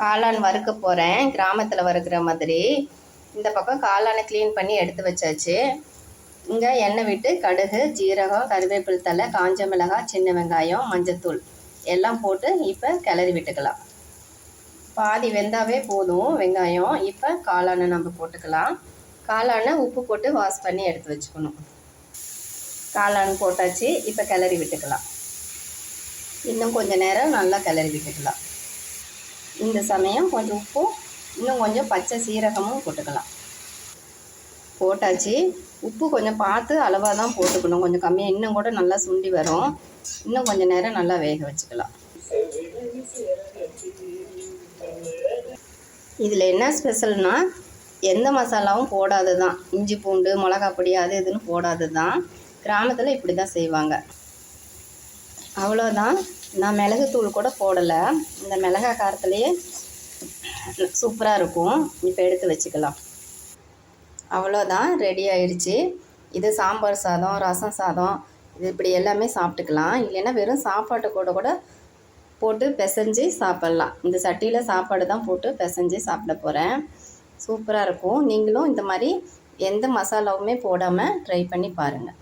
காளான் வறுக்க போகிறேன் கிராமத்தில் வறுக்கிற மாதிரி. இந்த பக்கம் காளானை க்ளீன் பண்ணி எடுத்து வச்சாச்சு. இங்கே எண்ணெய் விட்டு கடுகு ஜீரகம் கருவேப்பிலை தலை காஞ்ச மிளகாய் சின்ன வெங்காயம் மஞ்சத்தூள் எல்லாம் போட்டு இப்போ கிளறி விட்டுக்கலாம். பாதி வெந்தாவே போதும் வெங்காயம். இப்போ காளானை நம்ம போட்டுக்கலாம். காளானை உப்பு போட்டு வாஷ் பண்ணி எடுத்து வச்சுக்கணும். காளான் போட்டாச்சு. இப்போ கிளறி விட்டுக்கலாம். இன்னும் கொஞ்சம் நேரம் நல்லா கிளறி விட்டுக்கலாம். இந்த சமயம் கொஞ்சம் உப்பும் இன்னும் கொஞ்சம் பச்சை சீரகமும் போட்டுக்கலாம். போட்டாச்சு. உப்பு கொஞ்சம் பார்த்து அளவாக தான் போட்டுக்கணும். கொஞ்சம் கம்மியாக இன்னும் கூட நல்லா சுண்டி வரும். இன்னும் கொஞ்சம் நேரம் நல்லா வேக வச்சுக்கலாம். இதில் என்ன ஸ்பெஷல்னால் எந்த மசாலாவும் போடாது தான் இஞ்சி பூண்டு மிளகா பொடி அது இதுன்னு போடாது தான் கிராமத்தில் இப்படி தான் செய்வாங்க. அவ்வளோதான். நான் மிளகுத்தூள் கூட போடலை. இந்த மிளகா காரத்துலேயே சூப்பராக இருக்கும். இப்போ எடுத்து வச்சுக்கலாம். அவ்வளோதான். ரெடி ஆயிடுச்சு. இது சாம்பார் சாதம் ரசம் சாதம். இது இப்படி எல்லாமே சாப்பிட்டுக்கலாம். இல்லைன்னா வெறும் சாப்பாட்டு கூட கூட போட்டு பிசைஞ்சு சாப்பிட்லாம். இந்த சட்டியில் சாப்பாடு தான் போட்டு பிசைஞ்சு சாப்பிட போகிறேன் சூப்பராக இருக்கும். நீங்களும் இந்த மாதிரி எந்த மசாலாவுமே போடாமல் ட்ரை பண்ணி பாருங்கள்